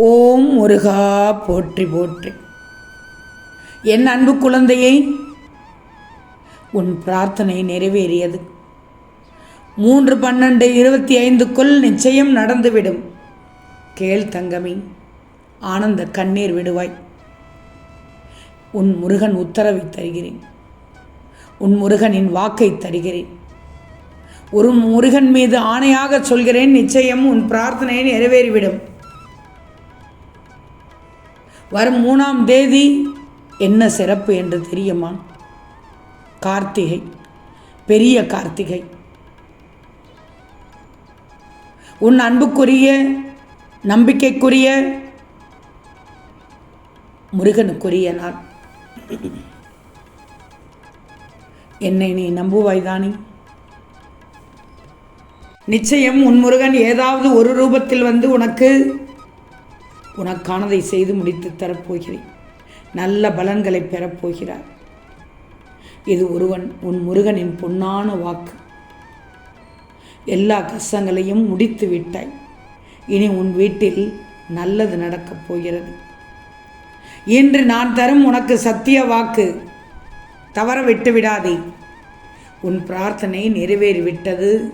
ஓம் முருகா போற்றி போற்றி. என் அன்பு குழந்தையை உன் பிரார்த்தனை நிறைவேறியது. மூன்று பன்னெண்டு இருபத்தி ஐந்துக்குள் நிச்சயம் நடந்துவிடும். கேள் தங்கமி ஆனந்த கண்ணீர் விடுவாய். உன் முருகன் உத்தரவை தருகிறேன். உன் முருகனின் வாக்கை தருகிறேன். ஒரு முருகன் மீது ஆணையாக சொல்கிறேன் நிச்சயம் உன் பிரார்த்தனை நிறைவேறிவிடும். வரும் மூணாம் தேதி என்ன சிறப்பு என்று தெரியுமா? கார்த்திகை பெரிய கார்த்திகை. உன் அன்புக்குரிய நம்பிக்கைக்குரிய முருகனுக்குரிய நான் என்னை நீ நம்புவாய்தானே நிச்சயம் உன் முருகன் ஏதாவது ஒரு ரூபத்தில் வந்து உனக்கு உனக்கானதை செய்து முடித்து தரப்போகிறேன். நல்ல பலன்களை பெறப்போகிறார் இது ஒருவன் உன் முருகனின் பொன்னான வாக்கு. எல்லா கஷ்டங்களையும் முடித்து விட்டாய். இனி உன் வீட்டில் நல்லது நடக்கப் போகிறது. இன்று நான் தரும் உனக்கு சத்திய வாக்கு. தவற விட்டு விடாதே. உன் பிரார்த்தனை நிறைவேறிவிட்டது.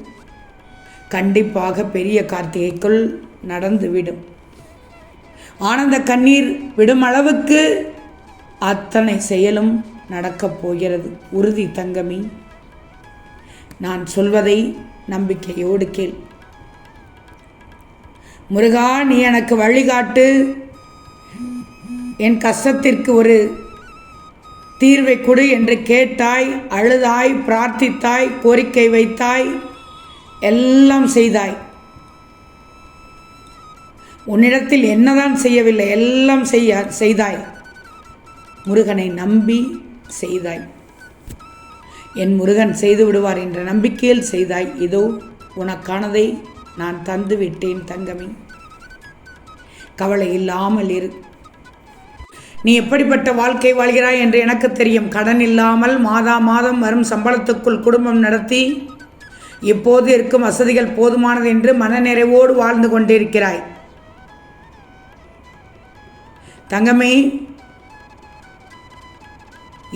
கண்டிப்பாக பெரிய கார்த்திகைக்குள் நடந்துவிடும். ஆனந்த கண்ணீர் விடும் அளவுக்கு அத்தனை செயலும் நடக்கப் போகிறது. உறுதி தங்கமி. நான் சொல்வதை நம்பிக்கையோடு கேள். முருகா நீ எனக்கு வழிகாட்டு. என் கஷ்டத்திற்கு ஒரு தீர்வை கொடு என்று கேட்டாய் அழுதாய் பிரார்த்தித்தாய் கோரிக்கை வைத்தாய் எல்லாம் செய்தாய். உன்னிடத்தில் என்னதான் செய்யவில்லை எல்லாம் செய்ய செய்தாய். முருகனை நம்பி செய்தாய். என் முருகன் செய்து விடுவார் என்ற நம்பிக்கையில் செய்தாய். இதோ உனக்கானதை நான் தந்து விட்டேன் தங்கமே. கவலை இல்லாமல் இரு. நீ எப்படிப்பட்ட வாழ்க்கை வாழ்கிறாய் என்று எனக்கு தெரியும். கடன் இல்லாமல் மாதா மாதம் வரும் சம்பளத்துக்குள் குடும்பம் நடத்தி இப்போது இருக்கும் வசதிகள் போதுமானது என்று மனநிறைவோடு வாழ்ந்து கொண்டிருக்கிறாய். தங்கமே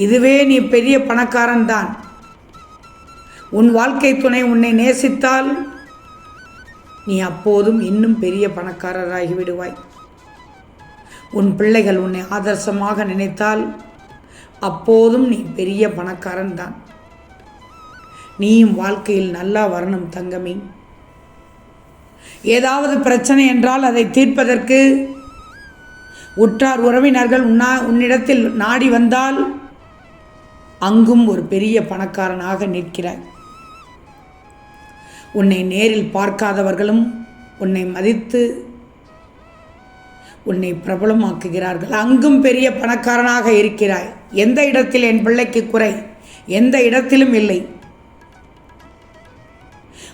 இதுவே நீ பெரிய பணக்காரன் தான். உன் வாழ்க்கை துணை உன்னை நேசித்தால் நீ அப்போதும் இன்னும் பெரிய பணக்காரராகி விடுவாய் உன் பிள்ளைகள் உன்னை ஆதர்சமாக நினைத்தால் அப்போதும் நீ பெரிய பணக்காரன் தான். நீயும் வாழ்க்கையில் நல்லா வரணும் தங்கமே. ஏதாவது பிரச்சனை என்றால் அதை தீர்ப்பதற்கு உற்றார் உறவினர்கள் உன்னா உன்னிடத்தில் நாடி வந்தால் அங்கும் ஒரு பெரிய பணக்காரனாக நிற்கிறாய். உன்னை நேரில் பார்க்காதவர்களும் உன்னை மதித்து உன்னை பிரபலமாக்குகிறார்கள். அங்கும் பெரிய பணக்காரனாக இருக்கிறாய். எந்த இடத்தில் என் பிள்ளைக்கு குறை? எந்த இடத்திலும் இல்லை.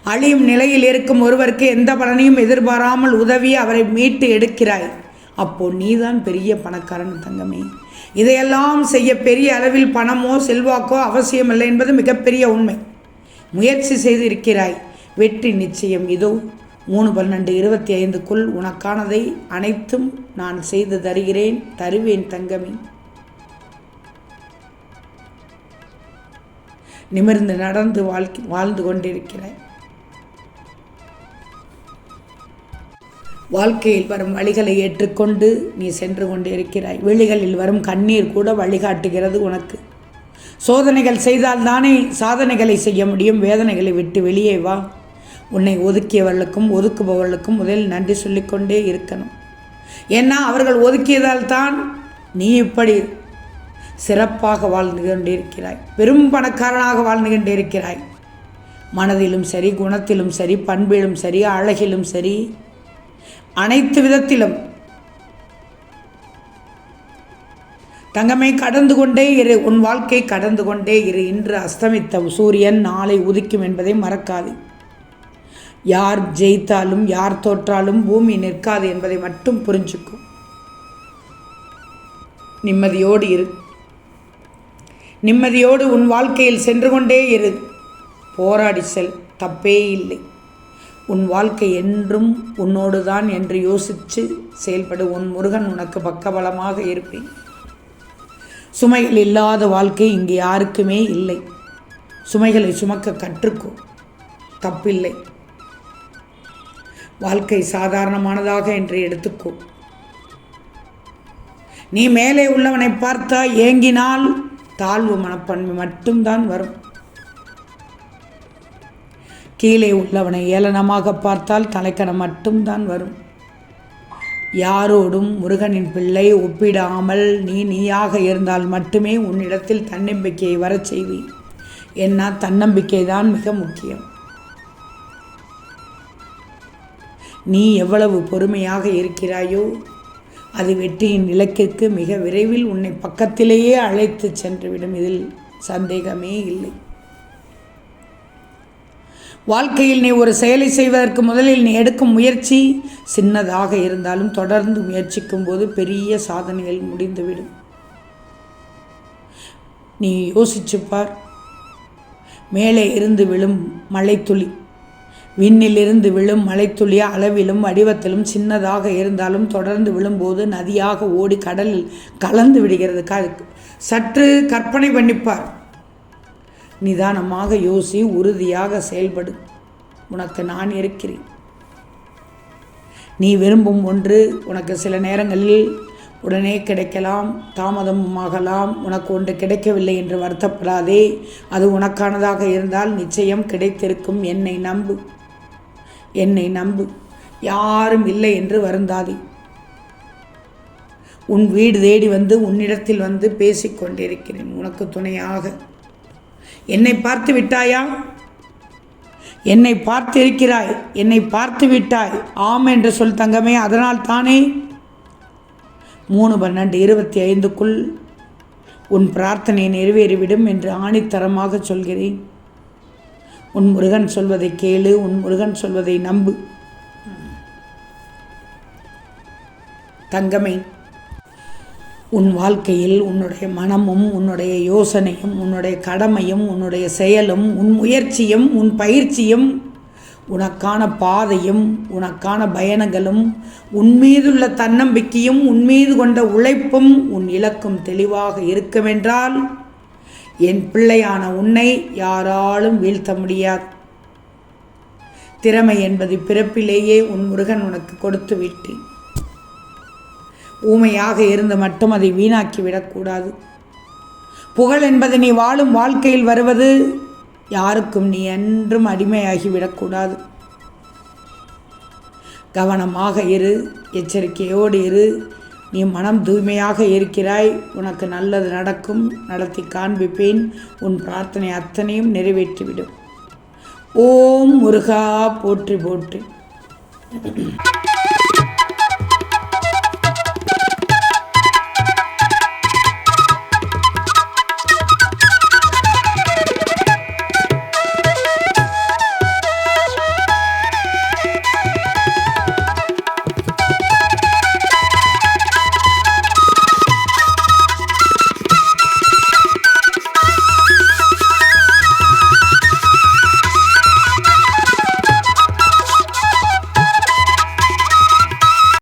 அழியும் நிலையில் இருக்கும் ஒருவருக்கு எந்த பலனையும் எதிர்பாராமல் உதவி அவரை மீட்டு எடுக்கிறாய். அப்போது நீதான் பெரிய பணக்காரன் தங்கமே. இதையெல்லாம் செய்ய பெரிய அளவில் பணமோ செல்வாக்கோ அவசியமில்லை என்பது மிகப்பெரிய உண்மை. முயற்சி செய்து இருக்கிறாய் வெற்றி நிச்சயம் இதோ. மூணு பன்னெண்டு இருபத்தி ஐந்துக்குள் உனக்கானதை அனைத்தும் நான் செய்து தருகிறேன் தருவேன் தங்கமே. நிமிர்ந்து நடந்து வாழ்க்கை வாழ்ந்து கொண்டிருக்கிறேன் வாழ்க்கையில் வரும் வழிகளை ஏற்றுக்கொண்டு நீ சென்று கொண்டிருக்கிறாய். வெளிகளில் வரும் கண்ணீர் கூட வழிகாட்டுகிறது உனக்கு. சோதனைகள் செய்தால் தானே சாதனைகளை செய்ய முடியும். வேதனைகளை விட்டு வெளியே வா. உன்னை ஒதுக்கியவர்களுக்கும் ஒதுக்குபவர்களுக்கும் முதலில் நன்றி சொல்லிக்கொண்டே இருக்கணும். ஏன்னா அவர்கள் ஒதுக்கியதால் தான் நீ இப்படி சிறப்பாக வாழ்ந்து கொண்டிருக்கிறாய். பெரும் பணக்காரனாக வாழ்ந்து கொண்டிருக்கிறாய். மனதிலும் சரி குணத்திலும் சரி பண்பிலும் சரி அழகிலும் சரி அனைத்து விதத்திலும். தங்கமே கடந்து கொண்டே இரு. உன் வாழ்க்கை கடந்து கொண்டே இரு. இன்று அஸ்தமித்த சூரியன் நாளை உதிக்கும் என்பதை மறக்காது. யார் ஜெயித்தாலும் யார் தோற்றாலும் பூமி நிற்காது என்பதை மட்டும் புரிஞ்சுக்கும் நிம்மதியோடு இரு. நிம்மதியோடு உன் வாழ்க்கையில் சென்று கொண்டே இரு. போராடி செல். தப்பே இல்லை. உன் வாழ்க்கை என்றும் உன்னோடு தான் என்று யோசித்து செயல்படு. உன் முருகன் உனக்கு பக்கபலமாக இருப்பேன். சுமைகள் இல்லாத வாழ்க்கை இங்கே யாருக்குமே இல்லை. சுமைகளை சுமக்க கற்றுக்கோ தப்பில்லை. வாழ்க்கை சாதாரணமானதாக என்று எடுத்துக்கோ நீ மேலே உள்ளவனை பார்த்தா ஏங்கினால் தாழ்வு மனப்பான்மை மட்டும்தான் வரும். கீழே உள்ளவனை ஏளனமாக பார்த்தால் தலைக்கணம் மட்டும்தான் வரும். யாரோடும் முருகனின் பிள்ளை ஒப்பிடாமல் நீ நீயாக இருந்தால் மட்டுமே உன்னிடத்தில் தன்னம்பிக்கையை வரச் செய்வி என்ன தன்னம்பிக்கை தான் மிக முக்கியம். நீ எவ்வளவு பொறுமையாக இருக்கிறாயோ அது வெற்றியின் இலக்கிற்கு மிக விரைவில் உன்னை பக்கத்திலேயே அழைத்து சென்றுவிடும். இதில் சந்தேகமே இல்லை. வாழ்க்கையில் நீ ஒரு செயலை செய்வதற்கு முதலில் நீ எடுக்கும் முயற்சி சின்னதாக இருந்தாலும் தொடர்ந்து முயற்சிக்கும் போது பெரிய சாதனைகள் முடிந்துவிடும். நீ யோசிச்சுப்பார். மேலே இருந்து விழும் மழைத்துளி விண்ணிலிருந்து விழும் மலைத்துளி அளவிலும் வடிவத்திலும் சின்னதாக இருந்தாலும் தொடர்ந்து விழும்போது நதியாக ஓடி கடலில் கலந்து விடுகிறது. க சற்று கற்பனை பண்ணிப்பார். நிதானமாக யோசி உறுதியாக செயல்படு. உனக்கு நான் இருக்கிறேன். நீ விரும்பும் ஒன்று உனக்கு சில நேரங்களில் உடனே கிடைக்கலாம் தாமதமாகலாம் உனக்கு ஒன்று கிடைக்கவில்லை என்று வருத்தப்படாதே. அது உனக்கானதாக இருந்தால் நிச்சயம் கிடைத்திருக்கும். என்னை நம்பு. என்னை நம்பு. யாரும் இல்லை என்று வருந்தாதே. உன் வீடு தேடி வந்து உன்னிடத்தில் வந்து பேசிக்கொண்டிருக்கிறேன். உனக்கு துணையாக என்னை பார்த்து விட்டாயா? என்னை பார்த்து இருக்கிறாய் என்னை பார்த்து விட்டாய். ஆம் என்று சொல் தங்கமே அதனால் தானே? மூணு பன்னெண்டு இருபத்தி ஐந்துக்குள் உன் பிரார்த்தனை நிறைவேறிவிடும் என்று ஆணித்தரமாக சொல்கிறேன். உன் முருகன் சொல்வதை கேளு உன் முருகன் சொல்வதை நம்பு. தங்கமே உன் வாழ்க்கையில் உன்னுடைய மனமும் உன்னுடைய யோசனையும் உன்னுடைய கடமையும் உன்னுடைய செயலும் உன் முயற்சியும் உன் பயிற்சியும் உனக்கான பாதையும் உனக்கான பயணங்களும் உன்மீதுள்ள தன்னம்பிக்கையும் உன்மீது கொண்ட உழைப்பும் உன் இலக்கும் தெளிவாக இருக்குமென்றால் என் பிள்ளையான உன்னை யாராலும் வீழ்த்த முடியாது. திறமை என்பது பிறப்பிலேயே உன் முருகன் உனக்கு கொடுத்து விட்டேன் ஊமையாக இருந்து மட்டும் அதை வீணாக்கி விடக்கூடாது. புகழ் என்பது நீ வாழும் வாழ்க்கையில் வருவது யாருக்கும் நீ என்றும் அடிமையாகி விடக்கூடாது. கவனமாக இரு எச்சரிக்கையோடு இரு. நீ மனம் தூய்மையாக இருக்கிறாய். உனக்கு நல்லது நடக்கும். நடத்தி காண்பிப்பேன். உன் பிரார்த்தனை அத்தனையும் நிறைவேற்றிவிடும். ஓம் முருகா போற்றி போற்றி.